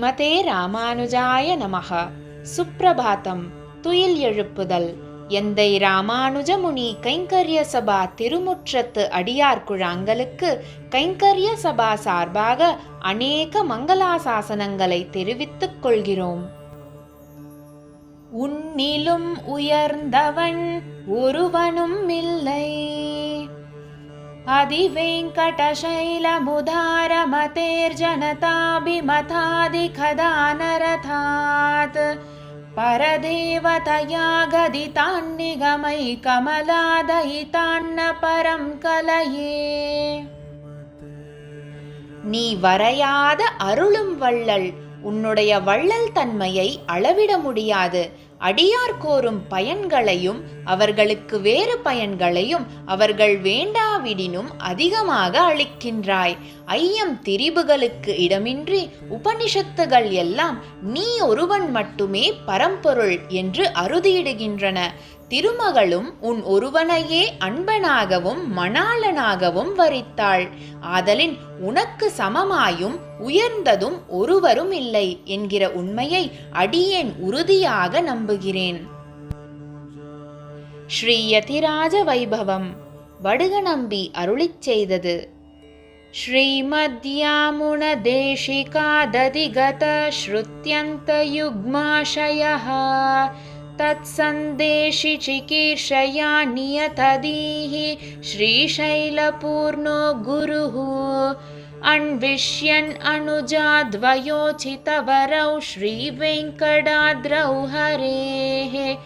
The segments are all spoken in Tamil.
ஸ்ரீமதே ராமானுஜாய நமக. சுப்பிரபாதம் துயில் எழுப்புதல். எந்தை ராமானுஜமுனி கைங்கரிய சபா திருமுற்றத்து அடியார் குழாங்களுக்கு கைங்கரிய சபா சார்பாக அநேக மங்களாசாசனங்களை தெரிவித்துக் கொள்கிறோம். உன்னிலும் உயர்ந்தவன் ஒருவனும் இல்லை. अधिवेङ्कटशैलमुदारमतेर्जनताभिमथादिखदानरथात् परदेवतया गदितान्निगमै कमलादयितान्न परं कलये நீ வரையாத அருளும் வள்ளல் உன்னுடைய வள்ளல் தன்மையை அளவிட முடியாது அடியார் கோரும் பயன்களையும் அவர்களுக்கு வேறு பயன்களையும் அவர்கள் வேண்டாவிடினும் அதிகமாக அளிக்கின்றாய். ஐயம் திரிபுகளுக்கு இடமின்றி உபனிஷத்துகள் எல்லாம் நீ ஒருவன் மட்டுமே பரம்பொருள் என்று அறுதியிடுகின்றன. திருமகளும் உன் ஒருவனையே அன்பனாகவும் மணாளனாகவும் வரித்தாள் ஆதலின் உனக்கு சமமாயும் உயர்ந்ததும் ஒருவரும் இல்லை என்கிற உண்மையை அடியேன் உறுதியாக நம்புகிறேன் ஸ்ரீயதிராஜ வைபவம் வடுகநம்பி அருளிச் செய்தது श्रीमद्यामुणदेशिकादधिगत श्रुत्यन्तयुग्माशयः तत्सन्देशि चिकीर्षया नियतदीः श्रीशैलपूर्णो गुरुः। अन्विष्यन् अनुजाद्वयोचितवरौ श्रीवेङ्कटाद्रौ हरेः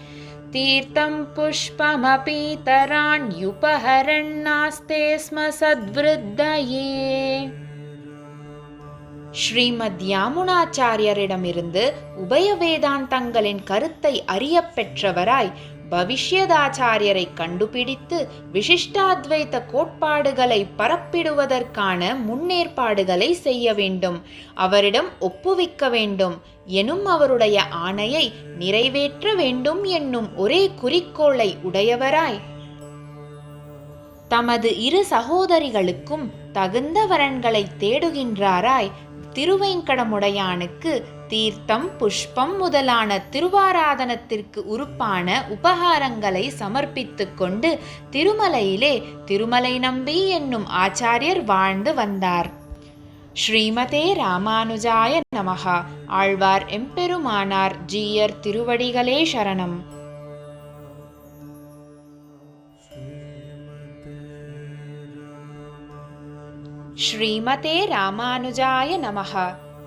तीर्थं पुष्पमपीतराण्युपहरन्नास्ते स्म सद्वृद्धये ஸ்ரீமத் யாமுனாச்சாரியரிடமிருந்து உபய வேதாந்தங்களின் கருத்தை அறிய பெற்றவராய் பவிஷ்யதாச்சாரியரை கண்டுபிடித்து விசிஷ்டாத்வைத்த கோட்பாடுகளை பரப்பிடுவதற்கான முன்னேற்பாடுகளை செய்ய வேண்டும். அவரிடம் ஒப்புவிக்க வேண்டும். எனும் அவருடைய ஆணையை நிறைவேற்ற வேண்டும் என்னும் ஒரே குறிக்கோளை உடையவராய். தமது இரு சகோதரிகளுக்கும் தகுந்த வரன்களை தேடுகின்றாராய். திருவேங்கடமுடையானுக்கு தீர்த்தம் புஷ்பம் முதலான திருவாராதனத்திற்கு உறுப்பான உபகாரங்களை சமர்ப்பித்துக் கொண்டு திருமலையிலே திருமலை நம்பி என்னும் ஆச்சாரியர் வாழ்ந்து வந்தார். ஸ்ரீமதே ராமானுஜாய நமகா ஆழ்வார் எம்பெருமானார் ஜீயர் திருவடிகளே சரணம். श्रीमते रामानुजाय नमः।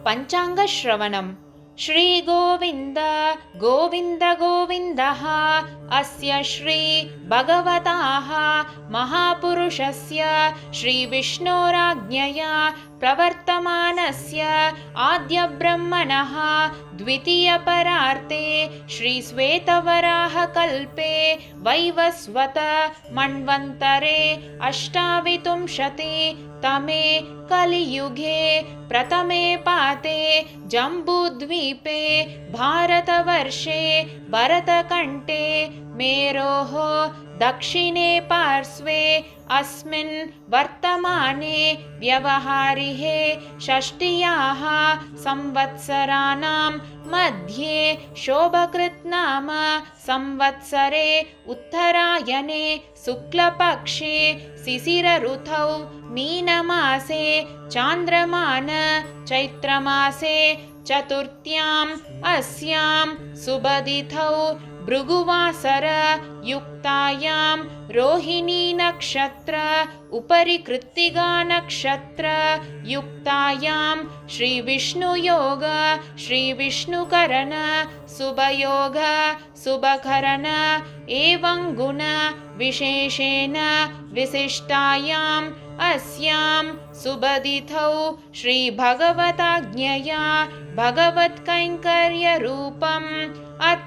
पञ्चाङ्गश्रवणम्। श्रीगोविन्द गोविन्द गोविन्दः। अस्य श्रीभगवताः महापुरुषस्य श्रीविष्णोराज्ञया प्रवर्तमानस्य आद्यब्रह्मणः द्वितीयपरार्ते श्रीश्वेतवराहकल्पे वैवस्वत मन्वन्तरे अष्टाविंशति तमे कलियुगे प्रथमे पाते जम्बूद्वीपे भारतवर्षे भरतकण्ठे मेरोः दक्षिणे पार्श्वे अस्मिन् वर्तमाने व्यवहारिहे षष्ट्याः संवत्सराणां मध्ये शोभकृत् नाम संवत्सरे उत्तरायणे शुक्लपक्षे शिशिरऋतौ मीनमासे चान्द्रमान चैत्रमासे चतुर्थ्याम् अस्यां सुबदिथौ भृगुवासरयुक्तायां रोहिणीनक्षत्र उपरि कृत्तिगानक्षत्रयुक्तायां श्रीविष्णुयोग श्रीविष्णुकरण शुभयोग शुभकरण एवं गुण विशेषेण विशिष्टायाम् अस्यां सुबदिथौ श्रीभगवताज्ञया भगवत्कैङ्कर्यरूपम्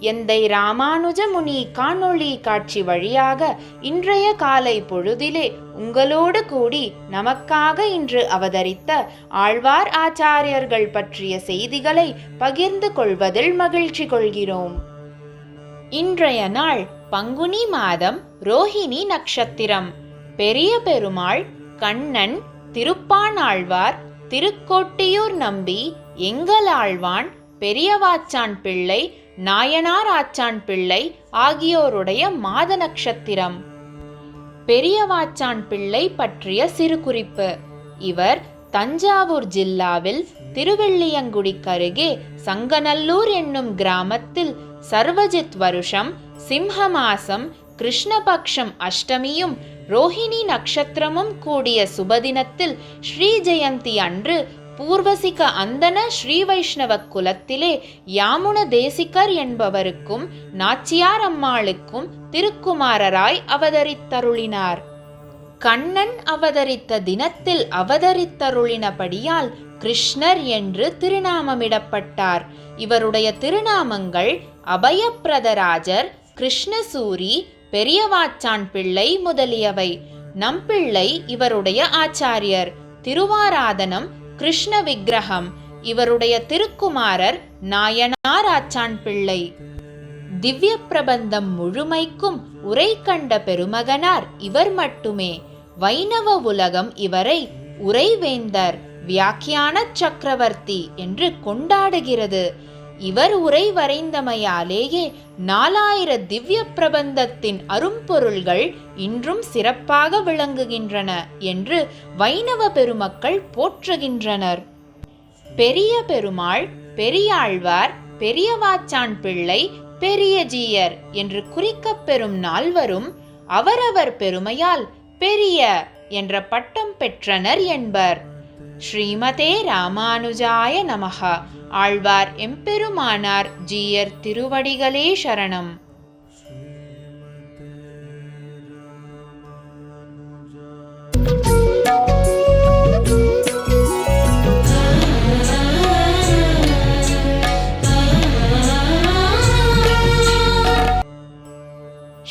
எந்தை ராமானுஜ முனி காணொளி காட்சி வழியாக இன்றைய காலை பொழுதிலே உங்களோடு கூடி நமக்காக இன்று அவதரித்த ஆழ்வார் ஆச்சாரியர்கள் பற்றிய செய்திகளை பகிர்ந்து கொள்வதில் மகிழ்ச்சி கொள்கிறோம். இன்றைய நாள் பங்குனி மாதம் ரோஹிணி நட்சத்திரம். பெரிய பெருமாள் கண்ணன் திருப்பானாழ்வார் திருக்கோட்டியூர் நம்பி எங்களாழ்வான் பெரியவாச்சான் பிள்ளை நாயனார் ஆச்சான் பிள்ளை ஆகியோருடைய மாத நட்சத்திரம். பெரியவாச்சான் பிள்ளை பற்றிய சிறு குறிப்பு. இவர் தஞ்சாவூர் ஜில்லாவில் திருவெள்ளியங்குடிக்கருகே சங்கநல்லூர் என்னும் கிராமத்தில் சர்வஜித் வருஷம் சிம்ஹமாசம் கிருஷ்ணபக்ஷம் அஷ்டமியும் ரோஹிணி நட்சத்திரமும் கூடிய சுபதினத்தில் ஸ்ரீ ஜெயந்தி அன்று பூர்வசிக அந்தன ஸ்ரீ வைஷ்ணவ குலத்திலே யாமுன தேசிகர் என்பவருக்கும் நாச்சியார் அம்மாளுக்கும் திருக்குமாரராய் அவதரித்தருளினார். கண்ணன் அவதரித்த தினத்தில் அவதரித்தருளினபடியால் கிருஷ்ணர் என்று திருநாமமிடப்பட்டார். இவருடைய திருநாமங்கள் அபயப்பிரதராஜர் கிருஷ்ணசூரி பெரியவாச்சான் பிள்ளை முதலியவை. நம்பிள்ளை இவருடைய ஆச்சாரியர். திருவாராதனம் கிருஷ்ண விக்கிரகம் இவருடைய திருக்குமாரர் நாயனார் ஆச்சான் பிள்ளை. திவ்ய பிரபந்தம் முழுமைக்கும் உரை கண்ட பெருமகனார் இவர் மட்டுமே. வைணவ உலகம் இவரை உரைவேந்தர் வியாக்கியான சக்கரவர்த்தி என்று கொண்டாடுகிறது. இவர் உரை வரைந்தமையாலேயே நாலாயிர திவ்ய பிரபந்தத்தின் அரும்பொருள்கள் இன்றும் சிறப்பாக விளங்குகின்றன என்று வைணவ பெருமக்கள் போற்றுகின்றனர். பெரிய பெருமாள் பெரியாழ்வார் பெரியவாச்சான் பிள்ளை பெரியஜீயர் என்று குறிக்கப்பெறும் நால்வரும் அவரவர் பெருமையால் பெரிய என்ற பட்டம் பெற்றனர் என்பர். ஸ்ரீமதே ராமானுஜாய நமக. ஆழ்வார் எம்பெருமானார் ஜீயர் திருவடிகளே சரணம்.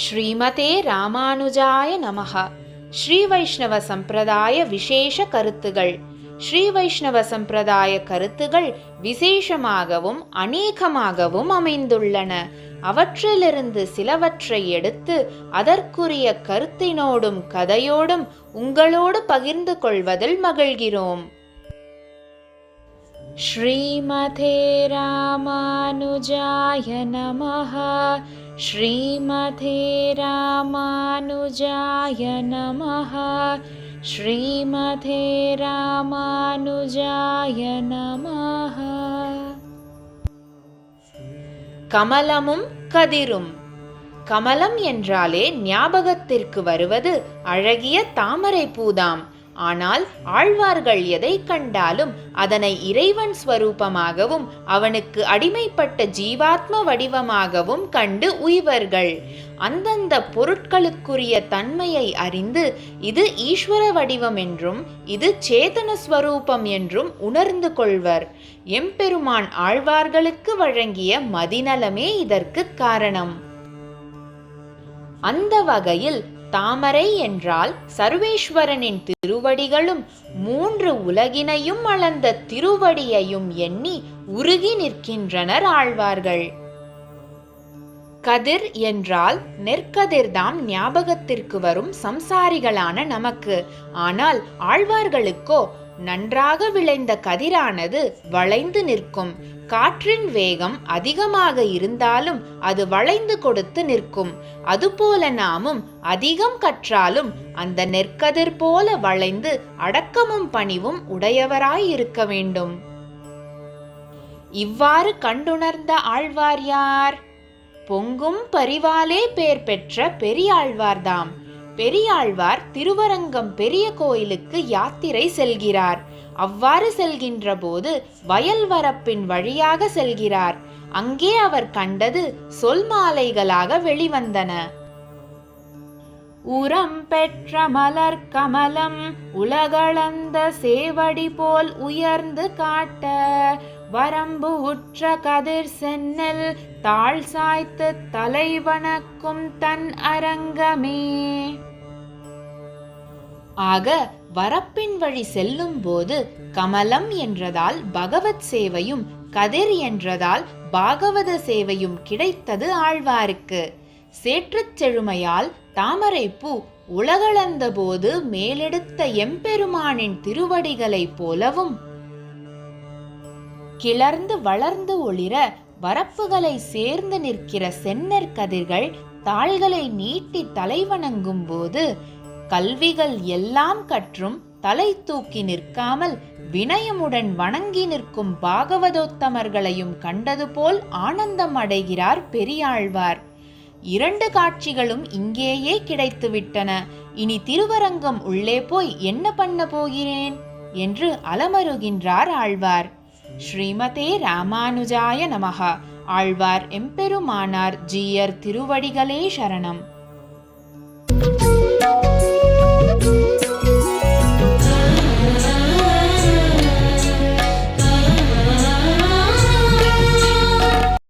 ஸ்ரீமதே ராமானுஜாய நமக. ஸ்ரீ வைஷ்ணவ சம்பிரதாய விசேஷ கருத்துகள். ஸ்ரீ வைஷ்ணவ சம்பிரதாய கருத்துகள் விசேஷமாகவும் அநேகமாகவும் அமைந்துள்ளன அவற்றிலிருந்து சிலவற்றை எடுத்து அதற்குரிய கருத்தினோடும் கதையோடும் உங்களோடு பகிர்ந்து கொள்வதில் மகிழ்கிறோம் श्रीमते रामानुजाय नमः श्रीमते रामानुजाय नमः श्रीमते रामानुजाय नमः கமலமும் கதிரும் கமலம் என்றாலே ஞாபகத்திற்கு வருவது அழகிய தாமரை பூதாம் ஆனால் ஆழ்வார்கள் எதை கண்டாலும் அதனை இறைவன் ஸ்வரூபமாகவும் அவனுக்கு அடிமைப்பட்ட ஜீவாத்ம வடிவமாகவும் கண்டு உய்வர்கள். அந்தந்த பொருட்களுக்குரிய தன்மையை அறிந்து இது ஈஸ்வர வடிவம் என்றும் இது சேதன ஸ்வரூபம் என்றும் உணர்ந்து கொள்வர். எம்பெருமான் ஆழ்வார்களுக்கு வழங்கிய மதிநலமே இதற்கு காரணம். அந்த வகையில் தாமரை என்றால் சர்வேஸ்வரனின் திருவடிகளும் மூன்று உலகினையும் அளந்த திருவடியையும் எண்ணி உருகி நிற்கின்றனர் ஆழ்வார்கள். கதிர் என்றால் நெற்கதிர்தாம் ஞாபகத்திற்கு வரும் சம்சாரிகளான நமக்கு. ஆனால் ஆழ்வார்களுக்கோ நன்றாக விளைந்த கதிரானது வளைந்து நிற்கும். காற்றின் வேகம் அதிகமாக இருந்தாலும் அது வளைந்து கொடுத்து நிற்கும். அதுபோல நாமும் அதிகம் கற்றாலும் அந்த நெற்கதிர் போல வளைந்து அடக்கமும் பணிவும் உடையவராய் இருக்க வேண்டும். இவ்வாறு கண்டுணர்ந்த ஆழ்வார் யார்? பொங்கும் பரிவாலே பேர் பெற்ற பெரியாழ்வார்தாம். பெரியாழ்வார் திருவரங்கம் பெரிய கோயிலுக்கு யாத்திரை செல்கிறார். அவ்வாறு செல்கின்ற போது வயல் வரப்பின் வழியாக செல்கிறார். அங்கே அவர் கண்டது சொல் மாலைகளாக வெளிவந்தன. உரம் பெற்ற மலர் கமலம் உலகளந்த சேவடி போல் உயர்ந்து காட்ட வரம்பு உற்ற கதிர் சென்னல் தாழ் சாய்த்து தலைவணக்கும் தன் அரங்கமே. ஆக வரப்பின் வழி செல்லும் போது கமலம் என்றதால் பகவத் சேவையும் கதிர் என்றதால் பாகவத சேவையும் கிடைத்தது ஆழ்வாருக்கு. சேற்றுச் செழுமையால் தாமரைப்பூ உலகளந்தபோது மேலெடுத்த எம்பெருமானின் திருவடிகளைப் போலவும் கிளர்ந்து வளர்ந்து ஒளிர வரப்புகளை சேர்ந்து நிற்கிற சென்னற் கதிர்கள் தாள்களை நீட்டி தலைவணங்கும் போது கல்விகள் எல்லாம் கற்றும் தலை தூக்கி நிற்காமல் வினயமுடன் வணங்கி நிற்கும் பாகவதோத்தமர்களையும் கண்டது போல் ஆனந்தம் அடைகிறார் பெரியாழ்வார். இரண்டு காட்சிகளும் இங்கேயே கிடைத்துவிட்டன. இனி திருவரங்கம் உள்ளே போய் என்ன பண்ண போகிறேன்? என்று அலமருகின்றார் ஆழ்வார். ஸ்ரீமதே ராமானுஜாய நமகா. ஆழ்வார் எம்பெருமானார் ஜீயர் திருவடிகளே சரணம்.